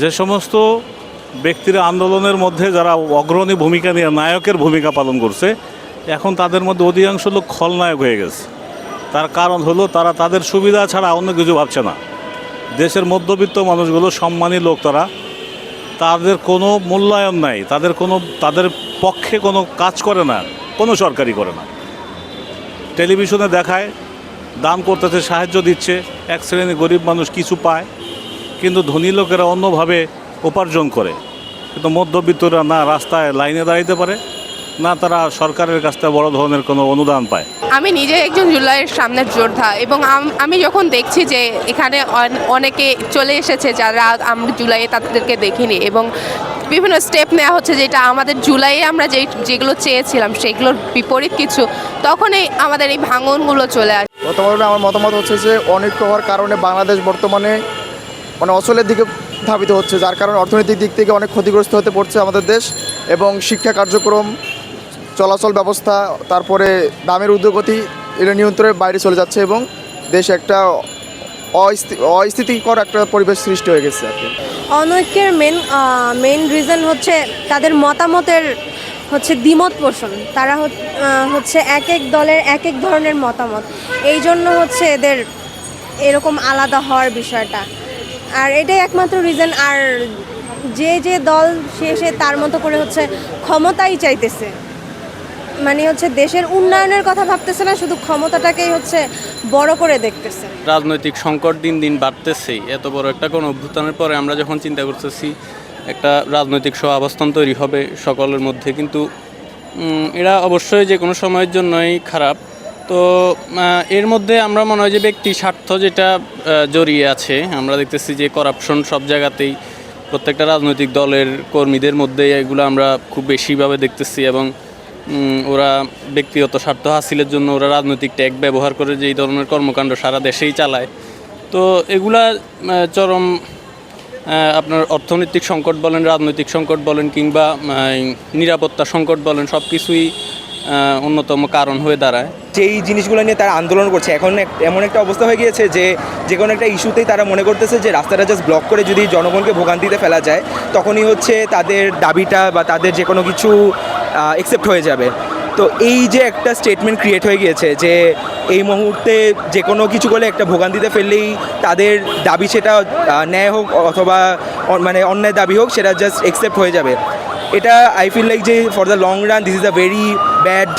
যে সমস্ত ব্যক্তিরা আন্দোলনের মধ্যে যারা অগ্রণী ভূমিকা নিয়ে, নায়কের ভূমিকা পালন করছে, এখন তাদের মধ্যে অধিকাংশ লোক খলনায়ক হয়ে গেছে। তার কারণ হলো তারা তাদের সুবিধা ছাড়া অন্য কিছু ভাবছে না। দেশের মধ্যবিত্ত মানুষগুলো, সম্মানী লোক তারা, তাদের কোনো মূল্যায়ন নাই, তাদের কোনো, তাদের পক্ষে কোনো কাজ করে না, কোনো সরকারি করে না। টেলিভিশনে দেখায়, দান করতেছে, সাহায্য দিচ্ছে, এক শ্রেণির গরিব মানুষ কিছু পায় কিন্তু ধনী লোকেরা অন্যভাবে উপার্জন করে। কিন্তু মধ্যবিত্তরা না রাস্তায় লাইনে দাঁড়াইতে পারে না তারা সরকারের কাছ থেকে বড় ধরনের কোনো অনুদান পায়। আমি নিজে একজন জুলাইয়ের সামনের যোদ্ধা এবং আমি যখন দেখছি যে এখানে অনেকে চলে এসেছে যারা আমরা জুলাইয়ে তাদেরকে দেখিনি এবং বিভিন্ন স্টেপ নেওয়া হচ্ছে যেটা আমাদের জুলাইয়ে আমরা যে যেগুলো চেয়েছিলাম সেগুলোর বিপরীত কিছু তখনই আমাদের এই ভাঙনগুলো চলে আসে বর্তমানে আমার মতামত হচ্ছে যে অনেক হওয়ার কারণে বাংলাদেশ বর্তমানে মানে অচলের দিকে ধাবিত হচ্ছে, যার কারণে অর্থনৈতিক দিক থেকে অনেক ক্ষতিগ্রস্ত হতে পড়ছে আমাদের দেশ এবং শিক্ষা কার্যক্রম, চলাচল ব্যবস্থা, তারপরে দামের উদ্যোগতি, এটা নিয়ন্ত্রণের বাইরে চলে যাচ্ছে এবং দেশ একটা অস্থি- অস্থিতিকর একটা পরিবেশ সৃষ্টি হয়ে গেছে আর কি। অনৈক্যের মেন মেন রিজন হচ্ছে তাদের মতামতের হচ্ছে দ্বিমত পোষণ। তারা হচ্ছে এক এক দলের এক এক ধরনের মতামত। এই জন্য হচ্ছে এদের এরকম আলাদা হওয়ার বিষয়টা। আর এটাই একমাত্র রিজন আর যে যে দল, সে সে তার মতো করে হচ্ছে ক্ষমতাই চাইতেছে। মানে হচ্ছে দেশের উন্নয়নের কথা ভাবতেছে না, শুধু ক্ষমতাটাকেই হচ্ছে বড় করে দেখতেছে। রাজনৈতিক সংকট দিন দিন বাড়তেছেই। এত বড় একটা কোনো অভ্যুত্থানের পরে আমরা যখন চিন্তা করতেছি, একটা রাজনৈতিক সহাবস্থান তৈরি হবে সকলের মধ্যে, কিন্তু এরা অবশ্যই যে কোনো সময়ের জন্যই খারাপ। তো এর মধ্যে আমরা মনে হয় যে ব্যক্তি স্বার্থ যেটা জড়িয়ে আছে, আমরা দেখতেছি যে করাপশন সব জায়গাতেই প্রত্যেকটা রাজনৈতিক দলের কর্মীদের মধ্যে এগুলো আমরা খুব বেশিভাবে দেখতেছি এবং ওরা ব্যক্তিগত স্বার্থ হাসিলের জন্য ওরা রাজনৈতিক ট্যাগ ব্যবহার করে যে এই ধরনের কর্মকাণ্ড সারা দেশেই চালায়। তো এগুলা চরম আপনার অর্থনৈতিক সংকট বলেন, রাজনৈতিক সংকট বলেন কিংবা নিরাপত্তা সংকট বলেন সব কিছুই অন্যতম কারণ হয়ে দাঁড়ায়। যেই জিনিসগুলো নিয়ে তারা আন্দোলন করছে, এখন এমন একটা অবস্থা হয়ে গিয়েছে যে যে কোনো একটা ইস্যুতেই তারা মনে করতেছে যে, রাস্তাটা জাস্ট ব্লক করে যদি জনগণকে ভোগান্তিতে ফেলা যায়, তখনই হচ্ছে তাদের দাবিটা বা তাদের যে কোনো কিছু একসেপ্ট হয়ে যাবে। তো এই যে একটা স্টেটমেন্ট ক্রিয়েট হয়ে গিয়েছে যে, এই মুহূর্তে যে কোনো কিছু করলে একটা ভোগান্তিতে ফেললেই তাদের দাবি সেটা ন্যায় হোক অথবা মানে অন্যায় দাবি হোক, সেটা জাস্ট একসেপ্ট হয়ে যাবে। এটা আই ফিল লাইক যে for the long run this is a very bad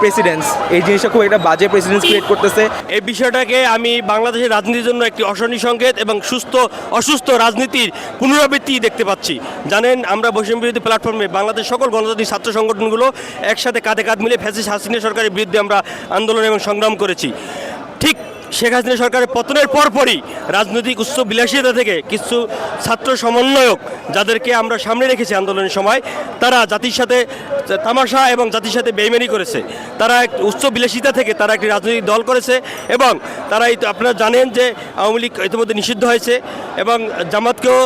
precedence এই জিনিসটা খুব একটা বাজে প্রেসিডেন্স ক্রিয়েট করতেছে। এই বিষয়টাকে আমি বাংলাদেশের রাজনীতির জন্য একটি অশনি সংকেত এবং সুস্থ, অসুস্থ রাজনীতির পুনরাবৃত্তি দেখতে পাচ্ছি। জানেন, আমরা বৈষম্য বিরোধী প্ল্যাটফর্মে বাংলাদেশ সকল গণতান্ত্রিক ছাত্র সংগঠনগুলো একসাথে কাঁধে কাঁধ মিলে ফ্যাসিস হাসিনা সরকারের বিরুদ্ধে আমরা আন্দোলন এবং সংগ্রাম করেছি। ঠিক শেখ হাসিনা সরকারের পতনের পরপরই রাজনৈতিক উচ্চ বিলাসিতা থেকে কিছু ছাত্র সমন্বয়ক যাদেরকে আমরা সামনে রেখেছি আন্দোলনের সময়, তারা জাতির সাথে তামাশা এবং জাতির সাথে বেইমানি করেছে। তারা এক উচ্চ বিলাসিতা থেকে তারা একটি রাজনৈতিক দল করেছে এবং তারা আপনারা জানেন যে আওয়ামী লীগ ইতিমধ্যে নিষিদ্ধ হয়েছে এবং জামাতকেও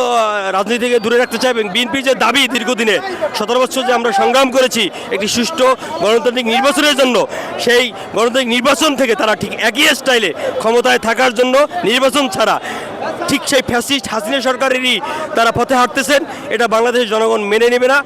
রাজনীতি থেকে দূরে রাখতে চায় এবং বিএনপির যে দাবি দীর্ঘদিনে, সতেরো বছর যে আমরা সংগ্রাম করেছি একটি সুষ্ঠু গণতান্ত্রিক নির্বাচনের জন্য, সেই গণতান্ত্রিক নির্বাচন থেকে তারা ঠিক একই স্টাইলে ক্ষমতায় থাকার জন্য নির্বাচন ছাড়া ঠিক সেই ফ্যাসিস্ট হাসিনা সরকারেরই তারা পথে হাঁটতেছেন। এটা বাংলাদেশের জনগণ মেনে নেবে না।